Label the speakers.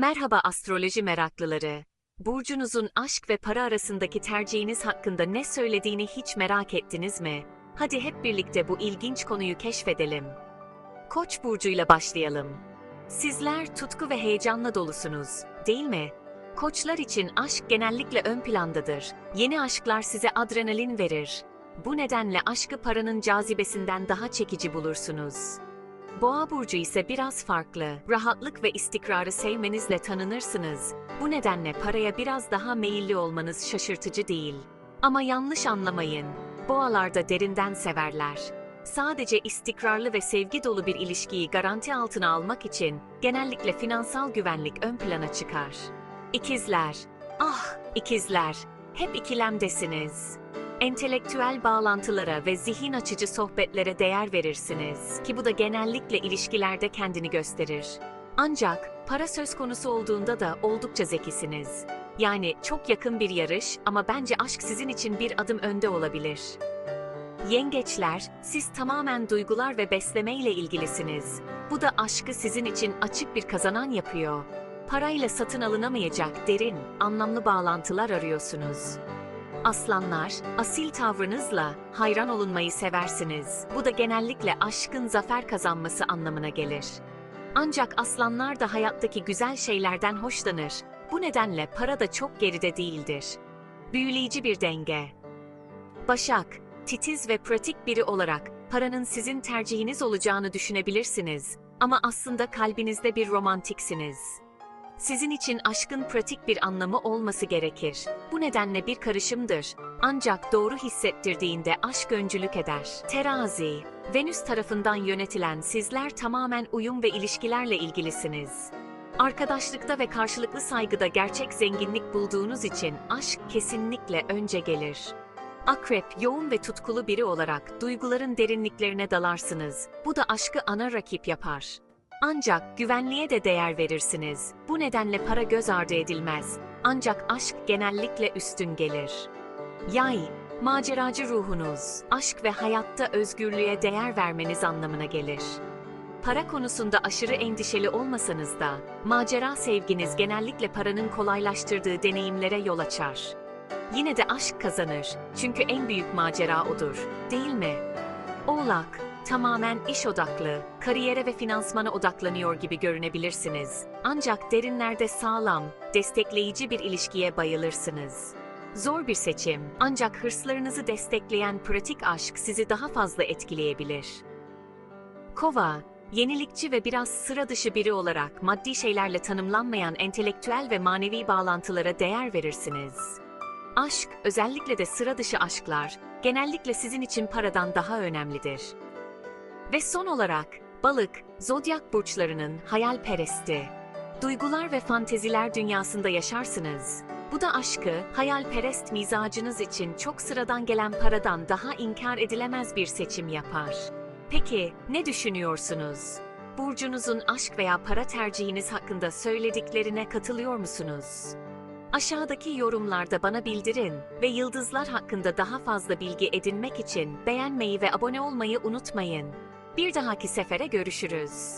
Speaker 1: Merhaba astroloji meraklıları. Burcunuzun aşk ve para arasındaki tercihiniz hakkında ne söylediğini hiç merak ettiniz mi? Hadi hep birlikte bu ilginç konuyu keşfedelim. Koç burcuyla başlayalım. Sizler tutku ve heyecanla dolusunuz, değil mi? Koçlar için aşk genellikle ön plandadır. Yeni aşklar size adrenalin verir. Bu nedenle aşkı paranın cazibesinden daha çekici bulursunuz. Boğa burcu ise biraz farklı. Rahatlık ve istikrarı sevmenizle tanınırsınız. Bu nedenle paraya biraz daha meyilli olmanız şaşırtıcı değil. Ama yanlış anlamayın. Boğalar da derinden severler. Sadece istikrarlı ve sevgi dolu bir ilişkiyi garanti altına almak için genellikle finansal güvenlik ön plana çıkar. İkizler. Ah, ikizler. Hep ikilemdesiniz. Entelektüel bağlantılara ve zihin açıcı sohbetlere değer verirsiniz ki bu da genellikle ilişkilerde kendini gösterir. Ancak para söz konusu olduğunda da oldukça zekisiniz. Yani çok yakın bir yarış ama bence aşk sizin için bir adım önde olabilir. Yengeçler, siz tamamen duygular ve besleme ile ilgilisiniz. Bu da aşkı sizin için açık bir kazanan yapıyor. Parayla satın alınamayacak derin, anlamlı bağlantılar arıyorsunuz. Aslanlar, asil tavrınızla hayran olunmayı seversiniz. Bu da genellikle aşkın zafer kazanması anlamına gelir. Ancak aslanlar da hayattaki güzel şeylerden hoşlanır. Bu nedenle para da çok geride değildir. Büyüleyici bir denge. Başak, titiz ve pratik biri olarak paranın sizin tercihiniz olacağını düşünebilirsiniz. Ama aslında kalbinizde bir romantiksiniz. Sizin için aşkın pratik bir anlamı olması gerekir. Bu nedenle bir karışımdır. Ancak doğru hissettirdiğinde aşk öncülük eder. Terazi, Venüs tarafından yönetilen sizler tamamen uyum ve ilişkilerle ilgilisiniz. Arkadaşlıkta ve karşılıklı saygıda gerçek zenginlik bulduğunuz için aşk kesinlikle önce gelir. Akrep, yoğun ve tutkulu biri olarak duyguların derinliklerine dalarsınız. Bu da aşkı ana rakip yapar. Ancak güvenliğe de değer verirsiniz. Bu nedenle para göz ardı edilmez. Ancak aşk genellikle üstün gelir. Yay, maceracı ruhunuz, aşk ve hayatta özgürlüğe değer vermeniz anlamına gelir. Para konusunda aşırı endişeli olmasanız da, macera sevginiz genellikle paranın kolaylaştırdığı deneyimlere yol açar. Yine de aşk kazanır, çünkü en büyük macera odur, değil mi? Oğlak, tamamen iş odaklı, kariyere ve finansmana odaklanıyor gibi görünebilirsiniz. Ancak derinlerde sağlam, destekleyici bir ilişkiye bayılırsınız. Zor bir seçim, ancak hırslarınızı destekleyen pratik aşk sizi daha fazla etkileyebilir. Kova, yenilikçi ve biraz sıra dışı biri olarak maddi şeylerle tanımlanmayan entelektüel ve manevi bağlantılara değer verirsiniz. Aşk, özellikle de sıra dışı aşklar, genellikle sizin için paradan daha önemlidir. Ve son olarak, balık, zodyak burçlarının hayalperesti. Duygular ve fanteziler dünyasında yaşarsınız. Bu da aşkı, hayalperest mizacınız için çok sıradan gelen paradan daha inkar edilemez bir seçim yapar. Peki, ne düşünüyorsunuz? Burcunuzun aşk veya para tercihiniz hakkında söylediklerine katılıyor musunuz? Aşağıdaki yorumlarda bana bildirin ve yıldızlar hakkında daha fazla bilgi edinmek için beğenmeyi ve abone olmayı unutmayın. Bir dahaki sefere görüşürüz.